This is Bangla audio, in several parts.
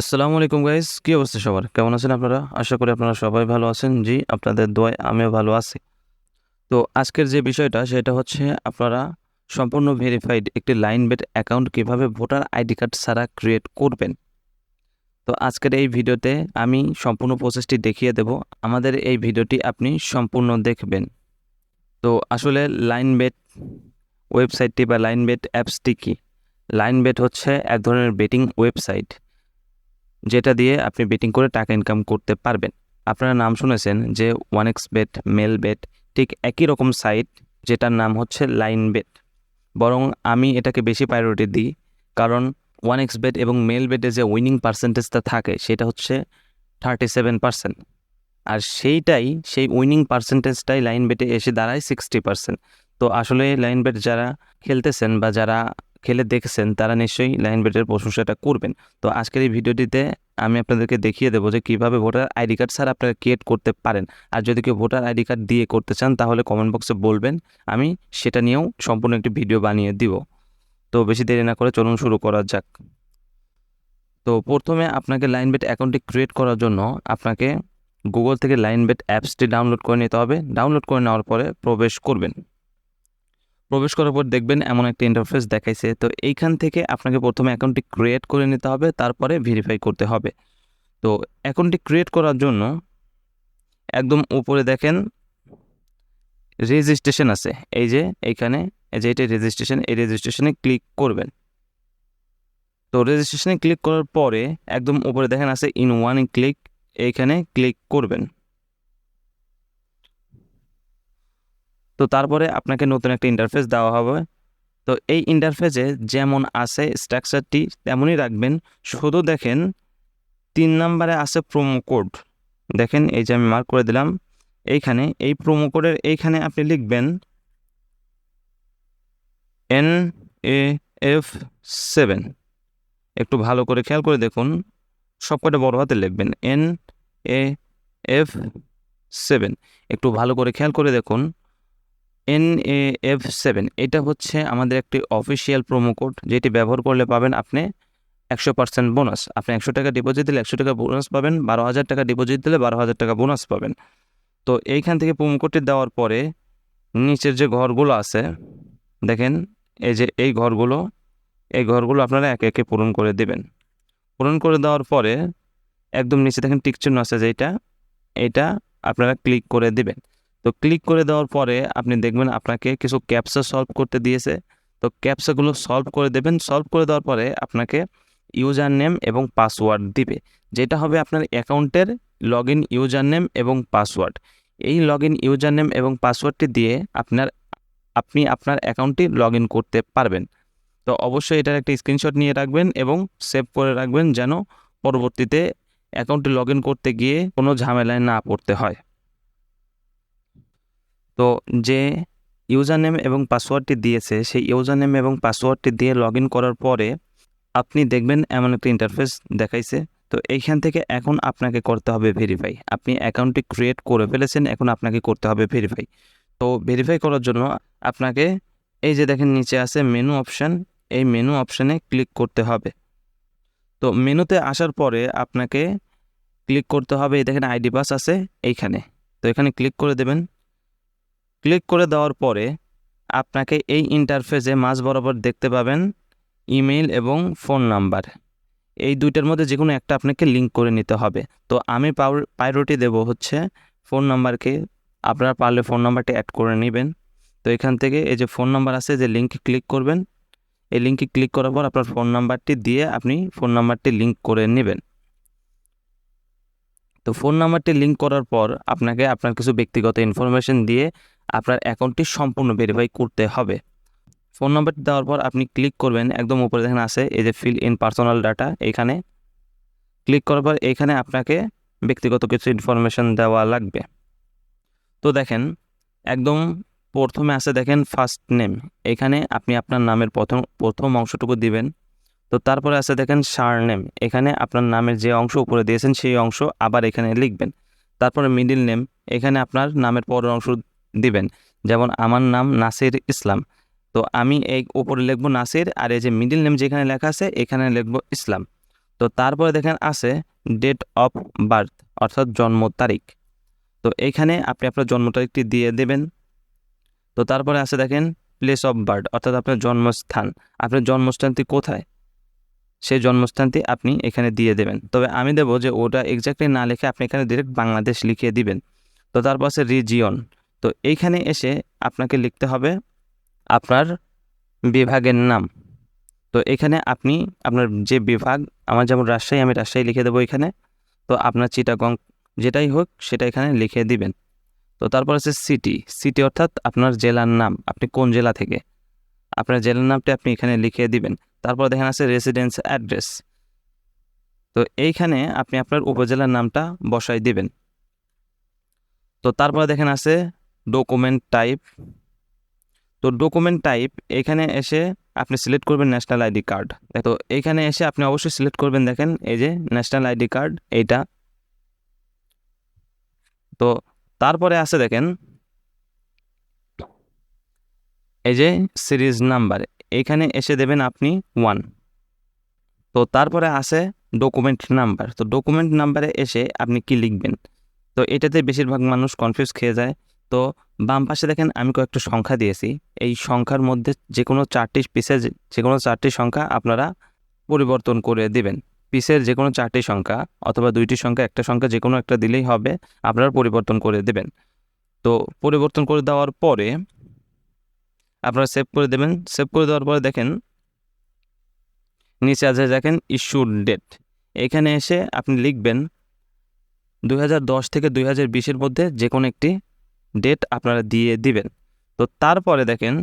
আসসালামু আলাইকুম গাইস কী অবস্থা সবার? কেমন আছেন আপনারা? আশা করি আপনারা সবাই ভালো আছেন। জি, আপনাদের দোয়ায় আমিও ভালো আছি। তো আজকের যে বিষয়টা, সেটা হচ্ছে আপনারা সম্পূর্ণ ভেরিফাইড একটি লাইন বেট অ্যাকাউন্ট কীভাবে ভোটার আইডি কার্ড ছাড়া ক্রিয়েট করবেন। তো আজকের এই ভিডিওতে আমি সম্পূর্ণ প্রসেসটি দেখিয়ে দেব। আমাদের এই ভিডিওটি আপনি সম্পূর্ণ দেখবেন। তো আসলে লাইন বেট ওয়েবসাইটটি বা লাইন বেট অ্যাপসটি কী? লাইন বেট হচ্ছে এক ধরনের বেটিং ওয়েবসাইট যেটা দিয়ে আপনি বেটিং করে টাকা ইনকাম করতে পারবেন। আপনারা নাম শুনেছেন যে one X bet Melbet ঠিক একই রকম সাইট যেটার নাম হচ্ছে লাইন বেট বরং আমি এটাকে বেশি প্রায়োরিটি দিই কারণ ওয়ান এক্স বেট এবং মেল বেটে যে উইনিং পার্সেন্টেজটা থাকে সেটা হচ্ছে থার্টি সেভেন পার্সেন্ট আর সেইটাই, সেই উইনিং পার্সেন্টেজটাই লাইন বেটে এসে দাঁড়ায় সিক্সটি পার্সেন্ট তো আসলে লাইন বেট যারা খেলতেছেন বা যারা খেলে দেখছেন, তারা নিশ্চয়ই লাইন বেটের প্রশংসাটা করবেন। তো আজকের এই ভিডিওটিতে আমি আপনাদেরকে দেখিয়ে দেবো যে কীভাবে ভোটার আইডি কার্ড ছাড়া আপনারা ক্রিয়েট করতে পারেন। আর যদি কেউ ভোটার আইডি কার্ড দিয়ে করতে চান, তাহলে কমেন্ট বক্সে বলবেন, আমি সেটা নিয়েও সম্পূর্ণ একটি ভিডিও বানিয়ে দিব। তো বেশি দেরি না করে চলুন শুরু করা যাক। তো প্রথমে আপনাকে লাইন বেট অ্যাকাউন্টটি ক্রিয়েট করার জন্য আপনাকে গুগল থেকে লাইন বেট অ্যাপসটি ডাউনলোড করে নিতে হবে। ডাউনলোড করে নেওয়ার পরে প্রবেশ করবেন। প্রবেশ করার পর দেখবেন এমন একটা ইন্টারফেস দেখাইছে। তো এইখান থেকে আপনাকে প্রথমে অ্যাকাউন্টটি ক্রিয়েট করে নিতে হবে, তারপরে ভেরিফাই করতে হবে। তো অ্যাকাউন্টটি ক্রিয়েট করার জন্য একদম উপরে দেখেন রেজিস্ট্রেশন আছে। এই যে এইখানে, এই যে এটা রেজিস্ট্রেশন এই রেজিস্ট্রেশনে ক্লিক করবেন। তো রেজিস্ট্রেশনে ক্লিক করার পরে একদম উপরে দেখেন আছে ইন ওয়ান ক্লিক এইখানে ক্লিক করবেন। তো তারপরে আপনাকে নতুন একটা ইন্টারফেস দেওয়া হবে। তো এই ইন্টারফেসে যেমন আছে স্ট্রাকচারটি তেমনই রাখবেন। শুধু দেখেন, তিন নাম্বারে আছে প্রোমো কোড দেখেন, এই যে আমি মার্ক করে দিলাম। এইখানে, এই প্রোমো কোডের এইখানে আপনি লিখবেন এন এ এফ সেভেন একটু ভালো করে খেয়াল করে দেখুন, সবকটা বড় হাতে লিখবেন এন এ এফ সেভেন একটু ভালো করে খেয়াল করে দেখুন এন এ এফ সেভেন এটা হচ্ছে আমাদের একটি অফিসিয়াল প্রোমো কোড যেটি ব্যবহার করলে পাবেন আপনি একশো পার্সেন্ট বোনাস আপনি একশো টাকা ডিপোজিট দিলে একশো টাকা বোনাস পাবেন, বারো হাজার টাকা ডিপোজিট দিলে বারো হাজার টাকা বোনাস পাবেন। তো এইখান থেকে প্রোমো কোডটি দেওয়ার পরে নিচের যে ঘরগুলো আছে, দেখেন এই যে এই ঘরগুলো এই ঘরগুলো আপনারা একে একে পূরণ করে দেবেন। পূরণ করে দেওয়ার পরে একদম নিচে দেখেন টিকচিহ্ন আছে যেটা এটা আপনারা ক্লিক করে দিবেন। তো ক্লিক করে দেওয়ার পরে আপনি দেখবেন আপনাকে কিছু ক্যাপসা সলভ করতে দিয়েছে। তো ক্যাপসাগুলো সলভ করে দেবেন। সলভ করে দেওয়ার পরে আপনাকে ইউজার নেম এবং পাসওয়ার্ড দিবে। যেটা হবে আপনার অ্যাকাউন্টের লগ ইন ইউজার নেম এবং পাসওয়ার্ড এই লগ ইন ইউজার নেম এবং পাসওয়ার্ডটি দিয়ে আপনার, আপনি আপনার অ্যাকাউন্টটি লগ ইন করতে পারবেন। তো অবশ্যই এটার একটা স্ক্রিনশট নিয়ে রাখবেন এবং সেভ করে রাখবেন যেন পরবর্তীতে অ্যাকাউন্টটি লগ ইন করতে গিয়ে কোনো ঝামেলায় না পড়তে হয়। তো যে ইউজার নেম এবং পাসওয়ার্ডটি দিয়েছে, সেই ইউজার নেম এবং পাসওয়ার্ডটি দিয়ে লগ করার পরে আপনি দেখবেন এমন একটা ইন্টারফেস দেখাইছে। তো এইখান থেকে এখন আপনাকে করতে হবে ভেরিফাই আপনি অ্যাকাউন্টটি ক্রিয়েট করে ফেলেছেন, এখন আপনাকে করতে হবে ভেরিফাই তো ভেরিফাই করার জন্য আপনাকে এই যে দেখেন নিচে আছে মেনু অপশান এই মেনু অপশানে ক্লিক করতে হবে। তো মেনুতে আসার পরে আপনাকে ক্লিক করতে হবে। এই দেখেন আইডি পাস আছে এইখানে। তো এখানে ক্লিক করে দেবেন। ক্লিক করে দেওয়ার পরে আপনাকে এই ইন্টারফেসে মাঝ বরাবর দেখতে পাবেন ইমেইল এবং ফোন নাম্বার এই দুইটার মধ্যে যে কোনো একটা আপনাকে লিঙ্ক করে নিতে হবে। তো আমি প্রায়োরিটি দেব হচ্ছে ফোন নাম্বারকে আপনারা পারলে ফোন নাম্বারটি অ্যাড করে নেবেন। তো এখান থেকে এই যে ফোন নাম্বার আছে, যে লিঙ্কে ক্লিক করবেন, এই লিঙ্কে ক্লিক করার পর আপনার ফোন নাম্বারটি দিয়ে আপনি ফোন নাম্বারটি লিঙ্ক করে নেবেন। তো ফোন নাম্বারটি লিঙ্ক করার পর আপনাকে আপনার কিছু ব্যক্তিগত ইনফরমেশন দিয়ে আপনার অ্যাকাউন্টটি সম্পূর্ণ ভেরিফাই করতে হবে। ফোন নাম্বারটি দেওয়ার পর আপনি ক্লিক করবেন, একদম উপরে দেখেন আছে, এই যে ফিল ইন পার্সোনাল ডাটা এখানে। ক্লিক করার পর এইখানে আপনাকে ব্যক্তিগত কিছু ইনফরমেশন দেওয়া লাগবে। তো দেখেন, একদম প্রথমে আছে দেখেন ফার্স্ট নেম এখানে আপনি আপনার নামের প্রথম প্রথম অংশটুকু দিবেন। তো তারপরে আছে দেখেন সার নেম এখানে আপনার নামের যে অংশ উপরে দিয়েছেন সেই অংশ আবার এখানে লিখবেন। তারপরে মিডিল নেম এখানে আপনার নামের পরের অংশ দিবেন। যেমন আমার নাম নাসির ইসলাম। তো আমি এই উপরে লিখব নাসির আর এই যে মিডিল নেম যেখানে লেখা আছে, এখানে লিখব ইসলাম। তো তারপরে দেখেন আছে ডেট অফ বার্থ অর্থাৎ জন্ম তারিখ। তো এখানে আপনি আপনার জন্ম তারিখটি দিয়ে দেবেন। তো তারপরে আছে দেখেন প্লেস অফ বার্থ অর্থাৎ আপনার জন্মস্থান। আপনার জন্মস্থানটি কোথায়? সেই জন্মস্থানটি আপনি এখানে দিয়ে দেবেন। তবে আমি দেবো যে ওটা এক্স্যাক্টলি না লিখে আপনি এখানে ডিরেক্ট বাংলাদেশ লিখিয়ে দিবেন। তো তারপর আছে রিজিয়ন তো এইখানে এসে আপনাকে লিখতে হবে আপনার বিভাগের নাম। তো এখানে আপনি আপনার যে বিভাগ, আমার যেমন রাজশাহী, আমি রাজশাহী লিখে দেবো এখানে। তো আপনার চিটাগং যেটাই হোক, সেটা এখানে লিখে দিবেন। তো তারপর আছে সিটি। সিটি অর্থাৎ আপনার জেলার নাম, আপনি কোন জেলা থেকে। আপনার জেলার নামটি আপনি এখানে লিখে দিবেন। তারপর দেখেন আছে রেসিডেন্স অ্যাড্রেস তো এইখানে আপনি আপনার উপজেলার নামটা বসাই দিবেন। তো তারপরে দেখেন আছে ডকুমেন্ট টাইপ তো ডকুমেন্ট টাইপ এখানে এসে আপনি সিলেক্ট করবেন ন্যাশনাল আইডি কার্ড তো এখানে এসে আপনি অবশ্যই সিলেক্ট করবেন, দেখেন, এই যে ন্যাশনাল আইডি কার্ড এইটা। তো তারপরে আছে, দেখেন, এই যে সিরিজ নাম্বার এইখানে এসে দেবেন আপনি ওয়ান তো তারপরে আছে ডকুমেন্ট নাম্বার তো ডকুমেন্ট নাম্বারে এসে আপনি কি লিখবেন? তো এটাতে বেশিরভাগ মানুষ কনফিউজ খেয়ে যায়। তো বাম পাশে দেখেন আমি কয়েকটা সংখ্যা দিয়েছি। এই সংখ্যার মধ্যে যে কোনো চারটি পিসের যে কোনো চারটি সংখ্যা আপনারা পরিবর্তন করে দিবেন। পিসের যে কোনো চারটি সংখ্যা অথবা দুইটি সংখ্যা, একটা সংখ্যা যে কোনো একটা দিলেই হবে, আপনারা পরিবর্তন করে দেবেন। তো পরিবর্তন করে দেওয়ার পরে আপনারা সেভ করে দেবেন। সেভ করে দেওয়ার পরে দেখেন নিচে আছে দেখেন ইস্যুর ডেট এখানে এসে আপনি লিখবেন দুই থেকে দুই হাজার মধ্যে যে কোনো একটি ডেট আপনারা দিয়ে দিবেন। তো তারপরে দেখেন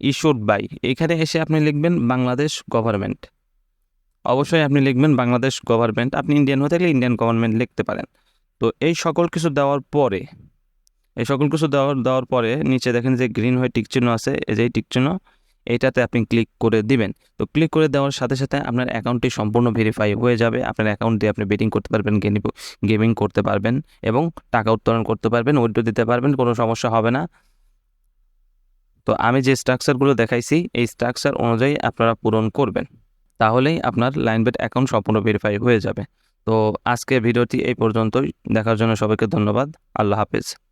ইস্যুড বাই এখানে এসে আপনি লিখবেন বাংলাদেশ গভর্নমেন্ট অবশ্যই আপনি লিখবেন বাংলাদেশ গভর্নমেন্ট আপনি ইন্ডিয়ান হয়ে থাকলে ইন্ডিয়ান গভর্নমেন্ট লিখতে পারেন। তো এই সকল কিছু দেওয়ার পরে, এই সকল কিছু দেওয়ার দেওয়ার পরে নিচে দেখেন যে গ্রিন হয়ে টিকচিহ্ন আছে, এই যে টিক এইটাতে আপনি ক্লিক করে দিবেন। তো ক্লিক করে দেওয়ার সাথে সাথে আপনার অ্যাকাউন্টটি সম্পূর্ণ ভেরিফাই হয়ে যাবে। আপনার অ্যাকাউন্ট দিয়ে আপনি বেটিং করতে পারবেন গেমিং করতে পারবেন এবং টাকা উত্তোলন করতে পারবেন উইড্রো দিতে পারবেন, কোনো সমস্যা হবে না। তো আমি যে স্ট্রাকচারগুলো দেখাইছি, এই স্ট্রাকচার অনুযায়ী আপনারা পূরণ করবেন। তাহলেই আপনার লাইনবেট অ্যাকাউন্ট সম্পূর্ণ ভেরিফাই হয়ে যাবে। তো আজকে ভিডিওটি এই পর্যন্তই। দেখার জন্য সবাইকে ধন্যবাদ। আল্লাহ হাফেজ।